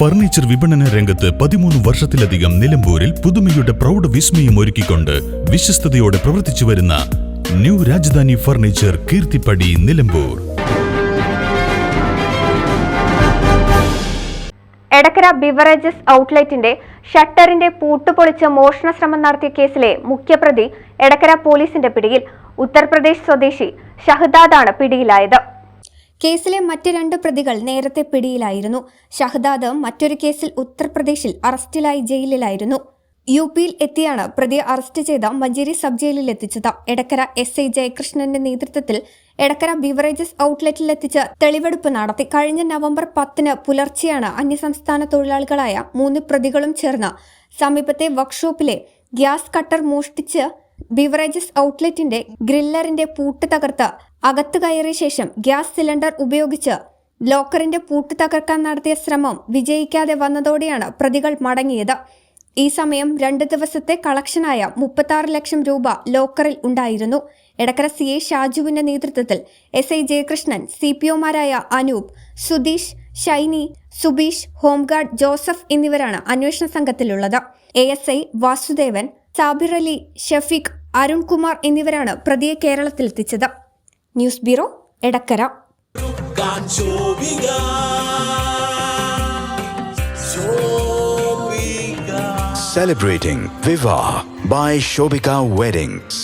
Furniture വിപണന രംഗത്ത് പതിമൂന്ന് വർഷത്തിലധികം നിലമ്പൂരിൽ പുതുമയുടെ പ്രൗഢ വിസ്മയം ഒരുക്കിക്കൊണ്ട് വിശ്വസ്തയോടെ പ്രവർത്തിച്ചു വരുന്ന new Rajadhani furniture Keerthippadi Nilambur. Edakkara beverages ഔട്ട്ലെറ്റിന്റെ ഷട്ടറിന്റെ പൂട്ടുപൊളിച്ച് മോഷണ ശ്രമം നടത്തിയ കേസിലെ മുഖ്യപ്രതി എടക്കര പോലീസിന്റെ പിടിയിൽ ഉത്തർപ്രദേശ് സ്വദേശി ഷഹദാദാണ് പിടിയിലായത്. കേസിലെ മറ്റ് രണ്ട് പ്രതികൾ നേരത്തെ പിടിയിലായിരുന്നു. ഷഹദാദ് മറ്റൊരു കേസിൽ ഉത്തർപ്രദേശിൽ അറസ്റ്റിലായി ജയിലിലായിരുന്നു. യു പിയിൽ എത്തിയാണ് പ്രതിയെ അറസ്റ്റ് ചെയ്ത മഞ്ചേരി സബ് ജയിലിൽ എത്തിച്ചത് എടക്കര എസ് ഐ ജയകൃഷ്ണന്റെ നേതൃത്വത്തിൽ എടക്കര ബിവറേജസ് ഔട്ട്ലെറ്റിൽ എത്തിച്ച് തെളിവെടുപ്പ് നടത്തി. കഴിഞ്ഞ നവംബർ പത്തിന് പുലർച്ചെയാണ് അന്യസംസ്ഥാന തൊഴിലാളികളായ മൂന്ന് പ്രതികളും ചേർന്ന് സമീപത്തെ വർക്ക്ഷോപ്പിലെ ഗ്യാസ് കട്ടർ മോഷ്ടിച്ച് ബിവറേജസ് ഔട്ട്ലെറ്റിന്റെ ഗ്രില്ലറിന്റെ പൂട്ട് തകർത്ത് അകത്ത് കയറിയ ശേഷം ഗ്യാസ് സിലിണ്ടർ ഉപയോഗിച്ച് ലോക്കറിന്റെ പൂട്ട് തകർക്കാൻ നടത്തിയ ശ്രമം വിജയിക്കാതെ വന്നതോടെയാണ് പ്രതികൾ മടങ്ങിയത്. ഈ സമയം രണ്ട് ദിവസത്തെ കളക്ഷനായ മുപ്പത്തി ലക്ഷം രൂപ ലോക്കറിൽ ഉണ്ടായിരുന്നു. എടക്കര സി എ ഷാജുവിന്റെ നേതൃത്വത്തിൽ S I Jayakrishnan C P ഒമാരായ Anoop Sudheesh Shiny Subeesh home guard Joseph എന്നിവരാണ് അന്വേഷണ സംഘത്തിലുള്ളത്. A S I Vasudevan Sabir Ali Shafeeq Arunkumar എന്നിവരാണ് പ്രതിയെ കേരളത്തിലെത്തിച്ചത്. News bureau Edakkara. Celebrating Viva by Shobika Weddings.